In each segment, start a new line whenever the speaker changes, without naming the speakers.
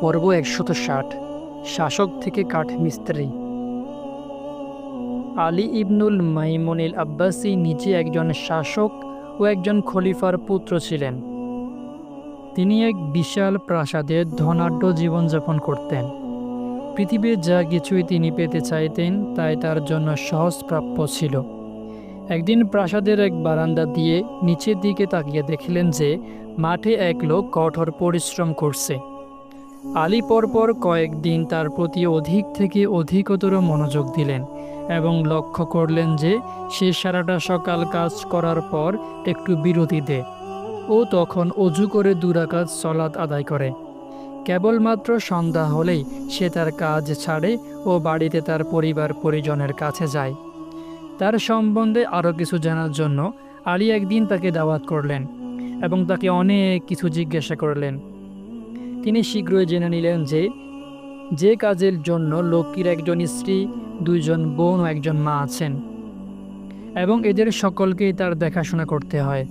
পর্ব একশত ষাট। শাসক থেকে কাঠ মিস্ত্রি। আলী ইবনুল মাইমুনিল আব্বাসী নিজে একজন শাসক ও একজন খলিফার পুত্র ছিলেন। তিনি এক বিশাল প্রাসাদে ধনাঢ্য জীবনযাপন করতেন। পৃথিবীর যা কিছুই তিনি পেতে চাইতেন তাই তার জন্য সহজপ্রাপ্য ছিল। একদিন প্রাসাদের এক বারান্দা দিয়ে নিচের দিকে তাকিয়ে দেখলেন যে মাঠে এক লোক কঠোর পরিশ্রম করছে। আলী পরপর কয়েকদিন তার প্রতি অধিক থেকে অধিকতর মনোযোগ দিলেন এবং লক্ষ্য করলেন যে সে সারাটা সকাল কাজ করার পর একটু বিরতি দেয়। ও তখন অজু করে দুরাকাজ সলাৎ আদায় করে। কেবলমাত্র সন্ধ্যা হলেই সে তার কাজ ছাড়ে ও বাড়িতে তার পরিবার পরিজনের কাছে যায়। তার সম্বন্ধে আরও কিছু জানার জন্য আলী একদিন তাকে দাওয়াত করলেন এবং তাকে অনেক কিছু জিজ্ঞাসা করলেন। তিনি শীঘ্রই জেনে নিলেন যে যে কাজের জন্য লক্ষ্মীর একজন স্ত্রী, দুইজন বোন ও একজন মা আছেন এবং এদের সকলকেই তার দেখাশোনা করতে হয়।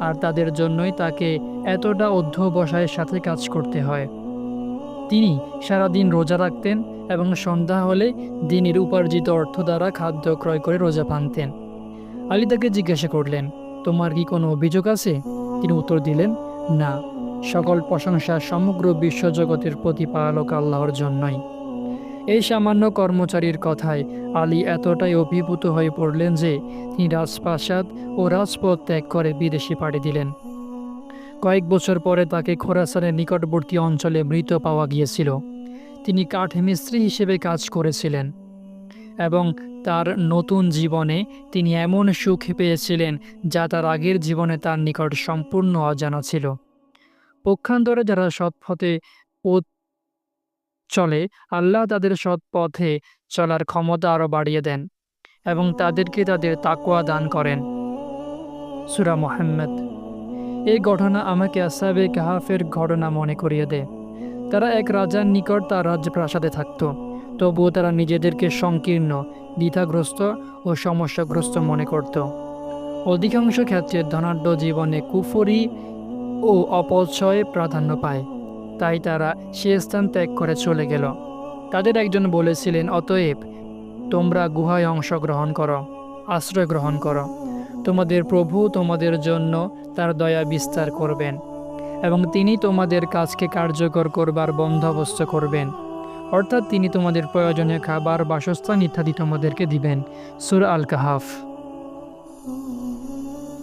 আর তাদের জন্যই তাকে এতটা অধ্যবসায়ের সাথে কাজ করতে হয়। তিনি সারাদিন রোজা রাখতেন এবং সন্ধ্যা হলে দিনের উপার্জিত অর্থ দ্বারা খাদ্য ক্রয় করে রোজা ভাঙতেন আলী তাকে জিজ্ঞাসা করলেন, তোমার কি কোনো অভিযোগ আছে? তিনি উত্তর দিলেন, না, সকল প্রশংসা সমগ্র বিশ্বজগতের প্রতিপালক আল্লাহর জন্যই। এই সামান্য কর্মচারীর কথায় আলী এতটাই অভিভূত হয়ে পড়লেন যে তিনি রাজপ্রাসাদ ও রাজপথ ত্যাগ করে বিদেশে পাড়ি দিলেন। কয়েক বছর পরে তাকে খোরাসানের নিকটবর্তী অঞ্চলে মৃত পাওয়া গিয়েছিল। তিনি কাঠ মিস্ত্রি হিসেবে কাজ করেছিলেন এবং তার নতুন জীবনে তিনি এমন সুখ পেয়েছিলেন যা তার আগের জীবনে তার নিকট সম্পূর্ণ অজানা ছিল। পক্ষান্তরে যারা সৎ পথে পথ চলে, আল্লাহ তাদের সৎ পথে চলার ক্ষমতা আরও বাড়িয়ে দেন এবং তাদেরকে তাদের তাকোয়া দান করেন। সুরা মোহাম্মদ। এই ঘটনা আমাকে আসাবে কাহাফের ঘটনা মনে করিয়ে দেয় তারা এক রাজার নিকট তার রাজপ্রাসাদে থাকত। তবুও তারা নিজেদেরকে সংকীর্ণ, দ্বিধাগ্রস্ত ও সমস্যাগ্রস্ত মনে করত। অধিকাংশ ক্ষেত্রে ধনাঢ্য জীবনে কুফরি ও অপচয় প্রাধান্য পায়। তাই তারা সে স্থান ত্যাগ করে চলে গেল। তাদের একজন বলেছিলেন, অতএব তোমরা গুহায় অংশগ্রহণ করো, আশ্রয় গ্রহণ করো। তোমাদের প্রভু তোমাদের জন্য তার দয়া বিস্তার করবেন, এবং তিনি তোমাদের কাজকে কার্যকর করবার বন্দোবস্ত করবেন। অর্থাৎ তিনি তোমাদের প্রয়োজনীয় খাবার, বাসস্থান ইত্যাদি তোমাদেরকে দিবেন। সুর আল কাহাফ